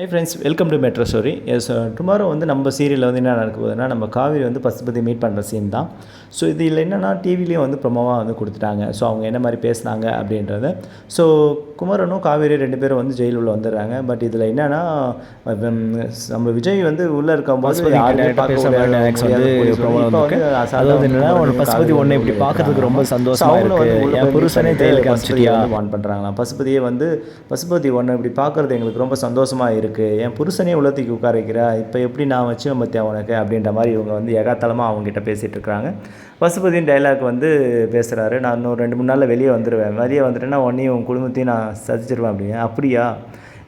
Hi friends welcome to metro stories tomorrow வந்து நம்ம சீரியலில் வந்து என்ன நடக்க போகுதுன்னா நம்ம காவிரி வந்து பசுபதி மீட் பண்ணுற சீன் தான். ஸோ இதில் என்னென்னா டிவிலையும் வந்து ப்ரொமோவாக வந்து கொடுத்துட்டாங்க. ஸோ அவங்க என்ன மாதிரி பேசுனாங்க அப்படின்றத. ஸோ குமரனும் காவேரி ரெண்டு பேரும் வந்து ஜெயில் உள்ள வந்துடுறாங்க. பட் இதில் என்னென்னா நம்ம விஜய் வந்து உள்ளே இருக்கும்போது பசுபதி அதாவது என்னன்னா, ஒன்றை இப்படி பார்க்கறதுக்கு ரொம்ப இருக்காங்க. சந்தோஷமா So அவங்களும் வந்து இருக்கு. உள்ள என் போய் புருஷனே வான் பண்ணுறாங்களாம் பசுபதியை வந்து பசுபதி ஒன்று இப்படி பார்க்குறது எங்களுக்கு ரொம்ப சந்தோஷமாக இருக்குது என் புருஷனே உலகத்துக்கு உட்கார வைக்கிறா. இப்போ எப்படி நான் வச்சு மத்தியா உனக்கு? அப்படின்ற மாதிரி இவங்க வந்து எகாத்தலமாக அவங்ககிட்ட பேசிகிட்டு இருக்கிறாங்க பசுபதியின் டைலாக் வந்து பேசுகிறாரு நான் இன்னும் ரெண்டு மூணு நாளில் வெளியே வந்துடுவேன் வெளியே வந்துட்டேன்னா உன்னையும் உன் குடும்பத்தையும் நான் சதிச்சிருவேன் அப்படின்னு அப்படியா?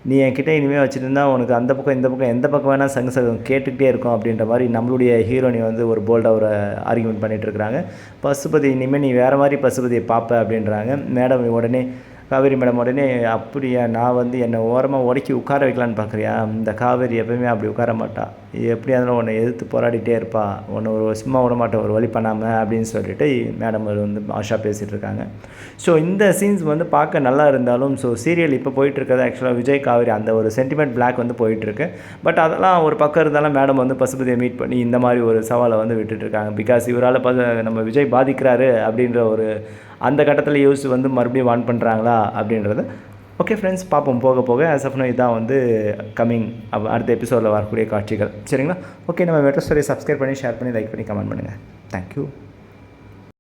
நீ என்கிட்ட இனிமேல் வச்சுருந்தா உனக்கு அந்த பக்கம் இந்த பக்கம் எந்த பக்கம் வேணால் சங்க சங்கம் கேட்டுக்கிட்டே இருக்கும் அப்படின்ற மாதிரி நம்மளுடைய ஹீரோனி வந்து ஒரு போல்டாக ஒரு ஆர்கியூமெண்ட் பண்ணிகிட்ருக்குறாங்க இருக்கிறாங்க பசுபதி இனிமேல் நீ வேறு மாதிரி பசுபதியை பார்ப்ப அப்படின்றாங்க. மேடம் உடனே காவேரி மேடம் உடனே அப்படியா நான் வந்து என்னை ஓரமாக உடக்கி உட்கார வைக்கலான்னு பார்க்குறியா இந்த காவேரி எப்பவுமே அப்படி உட்கார மாட்டாள் எப்படியா இருந்தாலும் உன்னை எதிர்த்து போராடிட்டே இருப்பா. உன்னை ஒரு சும்மா விட மாட்டேன் ஒரு வழி பண்ணாமல் அப்படின்னு சொல்லிட்டு மேடம் வந்து ஆஷா பேசிகிட்டு இருக்காங்க. ஸோ இந்த சீன்ஸ் வந்து பார்க்க நல்லா இருந்தாலும் ஸோ சீரியல் இப்போ போயிட்டுருக்கிறது ஆக்சுவலாக விஜய் காவேரி அந்த ஒரு சென்டிமெண்ட் பிளாக் வந்து போயிட்டுருக்கு பட் அதெல்லாம் ஒரு பக்கம் இருந்தாலும் மேடம் வந்து பசுபதியை மீட் பண்ணி இந்த மாதிரி ஒரு சவாலை வந்து விட்டுட்டுருக்காங்க பிகாஸ் இவரால் நம்ம விஜய் பாதிக்கிறாரு அப்படின்ற ஒரு அந்த கட்டத்தில் யோசிச்சு வந்து மறுபடியும் வான் பண்ணுறாங்களா அப்படின்றது. ஓகே ஃப்ரெண்ட்ஸ் பார்ப்போம் போக போக ஆஸ் அஃப் நோ இதான் வந்து கம்மிங் அடுத்த எபிசோடில் வரக்கூடிய காட்சிகள். சரிங்களா? ஓகே நம்ம மெட்ரோ ஸ்டோரியை சப்ஸ்கிரைப் பண்ணி ஷேர் பண்ணி லைக் பண்ணி கமெண்ட் பண்ணுங்கள் தேங்க்யூ